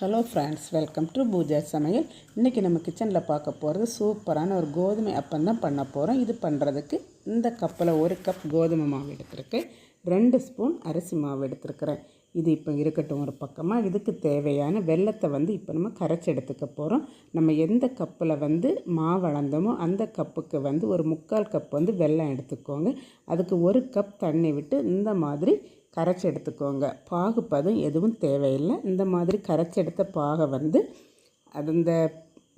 Hello friends welcome to Pooja சமையல் இன்றைக்கி நம்ம கிச்சனில் பார்க்க போகிறது சூப்பரான ஒரு கோதுமை அப்பம் தான் பண்ண போகிறோம் இது பண்ணுறதுக்கு இந்த கப்பில் ஒரு கப் கோதுமை மாவு எடுத்திருக்கேன் ரெண்டு ஸ்பூன் அரிசி மாவு எடுத்துருக்கிறேன். இது இப்போ இருக்கட்டும் ஒரு பக்கமாக இதுக்கு தேவையான வெள்ளத்தை வந்து இப்போ நம்ம கரைச்சி எடுத்துக்க போகிறோம் நம்ம எந்த கப்பில் வந்து மாவு அளந்தோமோ அந்த கப்புக்கு வந்து ஒரு முக்கால் கப் வந்து வெல்லம் எடுத்துக்கோங்க. அதுக்கு ஒரு கப் தண்ணி விட்டு இந்த மாதிரி கரைச்சி எடுத்துக்கோங்க. பாகு பதம் எதுவும் தேவையில்லை. இந்த மாதிரி கரைச்சி எடுத்த பாகை வந்து அது இந்த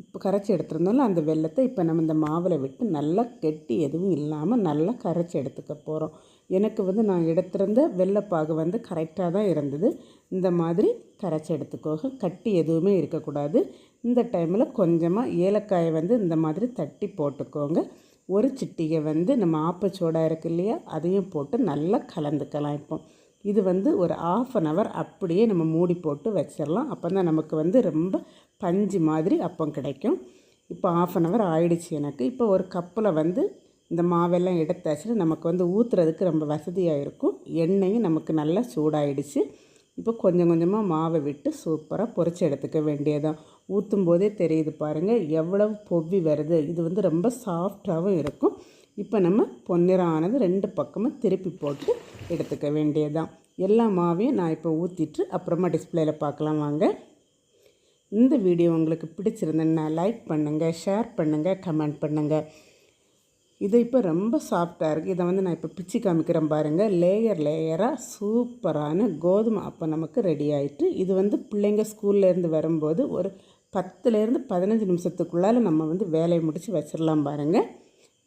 இப்போ கரைச்சி எடுத்துருந்தாலும் அந்த வெள்ளத்தை இப்போ நம்ம இந்த மாவில் விட்டு நல்லா கெட்டி எதுவும் இல்லாமல் நல்லா கரைச்சி எடுத்துக்க போகிறோம் எனக்கு வந்து நான் எடுத்திருந்த வெள்ளைப்பாகு வந்து கரெக்டாக தான் இருந்தது. இந்த மாதிரி கரைச்சி எடுத்துக்கோங்க. கட்டி எதுவுமே இருக்கக்கூடாது. இந்த டைமில் கொஞ்சமாக ஏலக்காயை வந்து இந்த மாதிரி தட்டி போட்டுக்கோங்க. ஒரு சிட்டிகை வந்து நம்ம ஆப்பச்சோடா இருக்கு இல்லையா? அதையும் போட்டு நல்லா கலந்துக்கலாம் இப்போ. இது வந்து ஒரு ஆஃப் அன் ஹவர் அப்படியே நம்ம மூடி போட்டு வச்சிடலாம். அப்போ தான் நமக்கு வந்து ரொம்ப பஞ்சு மாதிரி அப்பம் கிடைக்கும். இப்போ ஆஃப் அன் ஹவர் ஆயிடுச்சு எனக்கு. இப்போ ஒரு கப்பில் வந்து இந்த மாவெல்லாம் எடுத்தாச்சு நமக்கு வந்து ஊற்றுறதுக்கு ரொம்ப வசதியாக இருக்கும். எண்ணெயும் நமக்கு நல்லா சூடாயிடுச்சு. இப்போ கொஞ்சம் கொஞ்சமாக மாவை விட்டு சூப்பராக பொறிச்சு எடுத்துக்க வேண்டியதான் ஊற்றும் போதே தெரியுது பாருங்கள் எவ்வளவு பொவ்வி வருது. இது வந்து ரொம்ப சாஃப்டாகவும் இருக்கும். இப்போ நம்ம பொன்னிறம் ஆனது ரெண்டு பக்கமும் திருப்பி போட்டு எடுத்துக்க வேண்டியதுதான். எல்லா மாவையும் நான் இப்போ ஊற்றிட்டு அப்புறமா டிஸ்பிளேயில் பார்க்கலாம் வாங்க. இந்த வீடியோ உங்களுக்கு பிடிச்சிருந்தேன்னா லைக் பண்ணுங்கள் ஷேர் பண்ணுங்கள் கமெண்ட் பண்ணுங்கள் இது இப்போ ரொம்ப சாஃப்டாக இருக்குது இதை வந்து நான் இப்போ பிச்சு காமிக்கிறேன் பாருங்கள் லேயர் லேயராக சூப்பரான கோதுமை அப்போ நமக்கு ரெடி ஆகிட்டு இது வந்து பிள்ளைங்க ஸ்கூல்லேருந்து வரும்போது ஒரு பத்துலேருந்து பதினஞ்சு நிமிஷத்துக்குள்ளால் நம்ம வந்து வேலையை முடித்து வச்சிடலாம் பாருங்கள்